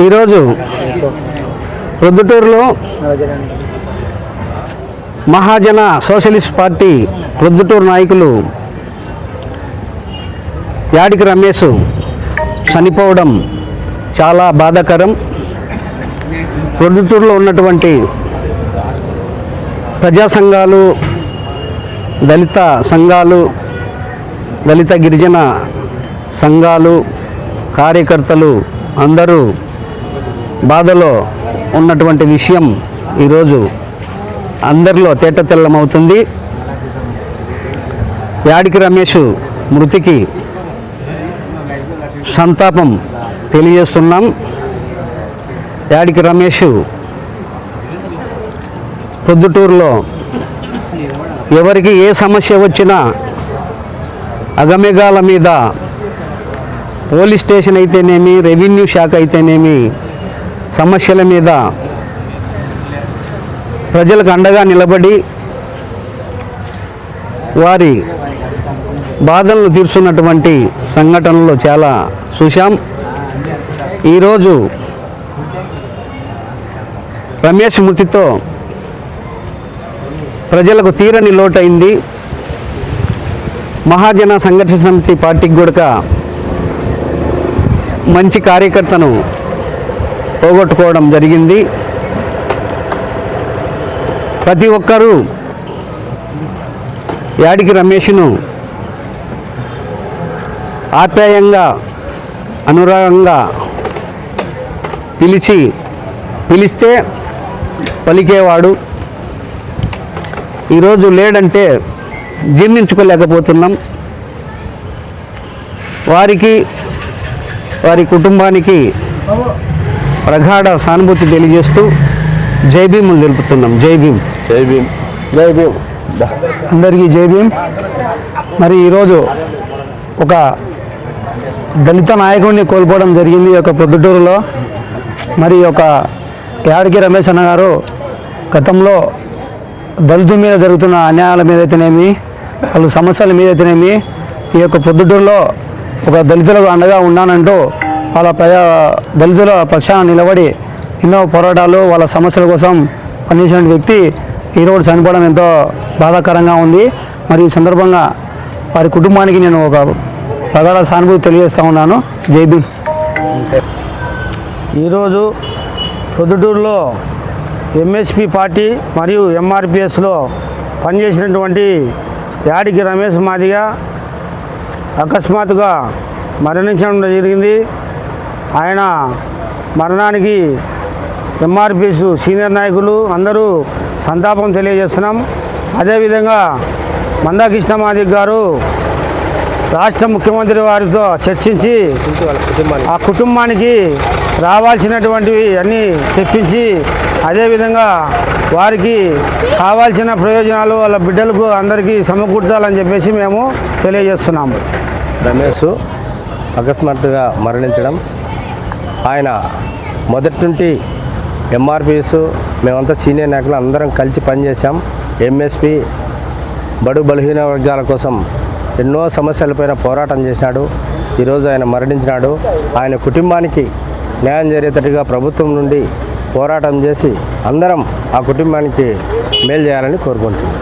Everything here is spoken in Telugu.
ఈరోజు ప్రొద్దుటూరులో మహాజన సోషలిస్ట్ పార్టీ ప్రొద్దుటూరు నాయకులు యాడికి రమేష్ చనిపోవడం చాలా బాధాకరం. ప్రొద్దుటూరులో ఉన్నటువంటి ప్రజా సంఘాలు దళిత సంఘాలు దళిత గిరిజన సంఘాలు కార్యకర్తలు అందరూ బాధలో ఉన్నటువంటి విషయం ఈరోజు అందరిలో తేటతెల్లమవుతుంది. యాడికి రమేష్ మృతికి సంతాపం తెలియజేస్తున్నాం. యాడికి రమేష్ పొద్దుటూరులో ఎవరికి ఏ సమస్య వచ్చినా అగమెగాల మీద పోలీస్ స్టేషన్ అయితేనేమి రెవెన్యూ శాఖ అయితేనేమి సమస్యల మీద ప్రజలకు అండగా నిలబడి వారి బాధలను తీర్చున్నటువంటి సంఘటనలు చాలా చూశాం. ఈరోజు రమేష్ మృతితో ప్రజలకు తీరని లోటైంది. మహాజన సంఘర్షణ సమితి పార్టీకి కూడా మంచి కార్యకర్తను పోగొట్టుకోవడం జరిగింది. ప్రతి ఒక్కరూ యాడికి రమేష్ను ఆప్యాయంగా అనురాగంగా పిలిచి పిలిస్తే పలికేవాడు. ఈరోజు లేడంటే జీర్ణించుకోలేకపోతున్నాం. వారికి వారి కుటుంబానికి ప్రగాఢ సానుభూతి తెలియజేస్తూ జై భీములు తెలుపుతున్నాం జై భీమ్. జై భీమ్. జై భీమ్. అందరికీ జై భీమ్. మరి ఈరోజు ఒక దళిత నాయకుడిని కోల్పోవడం జరిగింది ఈ యొక్క పొద్దుటూరులో. మరి యొక్క యాడికి రమేష్ అన్న గారు గతంలో దళితుల మీద జరుగుతున్న అన్యాయాల మీద అయితేనేమి వాళ్ళు సమస్యల మీద అయితేనేమి ఈ యొక్క పొద్దుటూరులో ఒక దళితులకు అండగా ఉన్నానంటూ వాళ్ళ ప్రజా దళితుల పక్షాన నిలబడి ఎన్నో పోరాటాలు వాళ్ళ సమస్యల కోసం పనిచేసిన వ్యక్తి ఈరోజు చనిపోవడం ఎంతో బాధాకరంగా ఉంది. మరి ఈ సందర్భంగా వారి కుటుంబానికి నేను ఒక ప్రగాఢ సానుభూతి తెలియజేస్తూ ఉన్నాను. జై ఈరోజు ప్రొద్దుటూరులో ఎంఎస్పి పార్టీ మరియు ఎంఆర్పిఎస్లో పనిచేసినటువంటి యాడికి రమేష్ మాదిగా అకస్మాత్తుగా మరణించడం జరిగింది. ఆయన మరణానికి ఎంఆర్పిఎస్ సీనియర్ నాయకులు అందరూ సంతాపం తెలియజేస్తున్నాం. అదేవిధంగా మందాకృష్ణ మాదిక్ గారు రాష్ట్ర ముఖ్యమంత్రి వారితో చర్చించి ఆ కుటుంబానికి రావాల్సినటువంటివి అన్నీ తెప్పించి అదేవిధంగా వారికి కావాల్సిన ప్రయోజనాలు వాళ్ళ బిడ్డలకు అందరికీ సమకూర్చాలని చెప్పేసి మేము తెలియజేస్తున్నాము. రమేష్ అకస్మాత్తుగా మరణించడం ఆయన మొదటి నుండి ఎంఆర్పిఎస్ మేమంతా సీనియర్ నాయకులు అందరం కలిసి పనిచేశాం. ఎంఎస్పి బడు బలహీన వర్గాల కోసం ఎన్నో సమస్యలపైన పోరాటం చేశాడు. ఈరోజు ఆయన మరణించినాడు. ఆయన కుటుంబానికి న్యాయం జరిగేటట్టుగా ప్రభుత్వం నుండి పోరాటం చేసి అందరం ఆ కుటుంబానికి మేలు చేయాలని కోరుకుంటున్నాం.